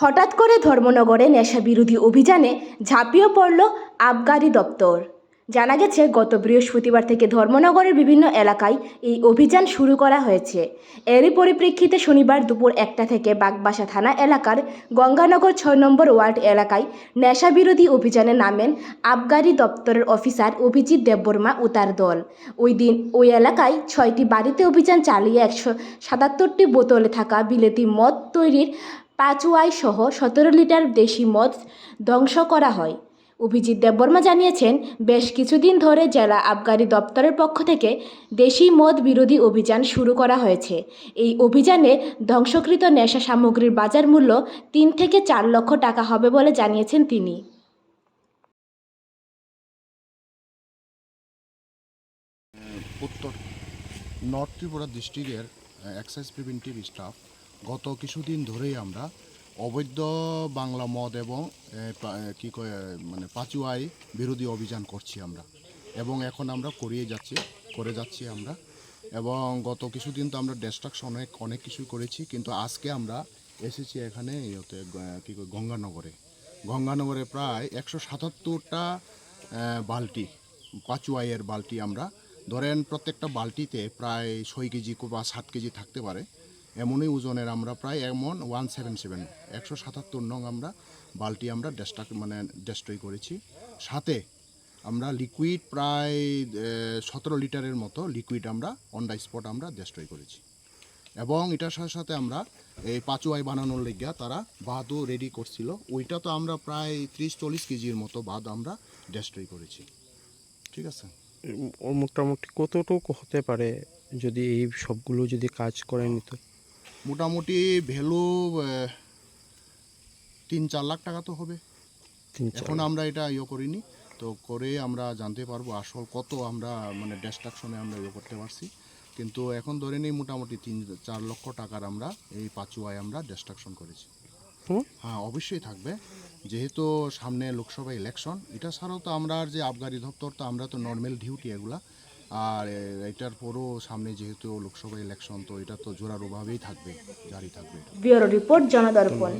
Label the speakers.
Speaker 1: হঠাৎ করে ধর্মনগরে নেশা বিরোধী অভিযানে ঝাঁপিয়ে পড়ল আবগারি দপ্তর। জানা গেছে, গত বৃহস্পতিবার থেকে ধর্মনগরের বিভিন্ন এলাকায় এই অভিযান শুরু করা হয়েছে। এরই পরিপ্রেক্ষিতে শনিবার দুপুর একটা থেকে বাগবাসা থানা এলাকার গঙ্গানগর ছয় নম্বর ওয়ার্ড এলাকায় নেশা বিরোধী অভিযানে নামেন আবগারি দপ্তরের অফিসার অভিজিৎ দেববর্মা ও তার দল। ওই দিন ওই এলাকায় ছয়টি বাড়িতে অভিযান চালিয়ে একশো সাতাত্তরটি বোতলে থাকা বিলেতি মদ তৈরির পাঁচুয়াই সহ সতেরো লিটার দেশি মদ ধ্বংস করা হয়। অভিজিৎ দেববর্মা জানিয়েছেন, বেশ কিছুদিন ধরে জেলা আবগারি দপ্তরের পক্ষ থেকে দেশি মদ বিরোধী অভিযান শুরু করা হয়েছে। এই অভিযানে ধ্বংসকৃত নেশা সামগ্রীর বাজার মূল্য তিন থেকে চার লক্ষ টাকা হবে বলে জানিয়েছেন তিনি।
Speaker 2: উত্তর, নর্থ ত্রিপুরা ডিস্ট্রিক্টের এক্সাইজ প্রিভেন্টিভ স্টাফ গত কিছুদিন ধরেই আমরা অবৈধ বাংলা মদ এবং কি কয় মানে পাচুয়াই বিরোধী অভিযান করছি আমরা। এবং এখন আমরা করিয়ে যাচ্ছি, করে যাচ্ছি আমরা। এবং গত কিছুদিন তো আমরা ডিস্ট্রাকশন অনেক অনেক কিছুই করেছি, কিন্তু আজকে আমরা এসেছি এখানে ইয়েতে কি কয়, গঙ্গানগরে। গঙ্গানগরে প্রায় একশো সাতাত্তরটা বালতি, পাচুয়াইয়ের বালতি আমরা। ধরেন প্রত্যেকটা বালতিতে প্রায় ছয় কেজি বা সাত কেজি থাকতে পারে। এমনই ওজনের আমরা প্রায় এমন ওয়ান সেভেন সেভেন একশো সাতাত্তর নং আমরা বালতি আমরা ডেস্ট্রাক মানে ডেস্ট্রয় করেছি। সাথে আমরা লিকুইড প্রায় সতেরো লিটারের মতো লিকুইড আমরা অন দ্য স্পট আমরা ডেস্ট্রয় করেছি। এবং এটার সাথে সাথে আমরা এই পাচুয়াই বানানোর লেগিয়া তারা বাদও রেডি করছিল। ওইটা তো আমরা প্রায় ত্রিশ চল্লিশ কেজির মতো বাদ আমরা ডেস্ট্রয় করেছি। ঠিক আছে?
Speaker 3: মোটামুটি কতটুকু হতে পারে যদি এই সবগুলো যদি কাজ করে নিত?
Speaker 2: মোটামুটি ভ্যালু তিন চার লাখ টাকা তো হবে। এখন আমরা এটা ইয়ে করিনি। তো করে আমরা জানতে পারব আসল কত আমরা মানে ডিস্ট্রাকশনে আমরা ইয়ে করতে পারছি। কিন্তু এখন ধরে নিই মোটামুটি তিন চার লক্ষ টাকার আমরা এই পাচুয়ায় আমরা ডিস্ট্রাকশন করেছি। হ্যাঁ অবশ্যই থাকবে। যেহেতু সামনে লোকসভা ইলেকশন এটা ছাড়াও তো আমরা যে আবগারি দপ্তর তো আমরা তো নর্মাল ডিউটি এগুলা। আর এটার পরও সামনে যেহেতু লোকসভা ইলেকশন তো এটা তো জোরার অভাবেই থাকবে, জারি থাকবে
Speaker 1: ব্যুরো রিপোর্ট জনদর্পণ।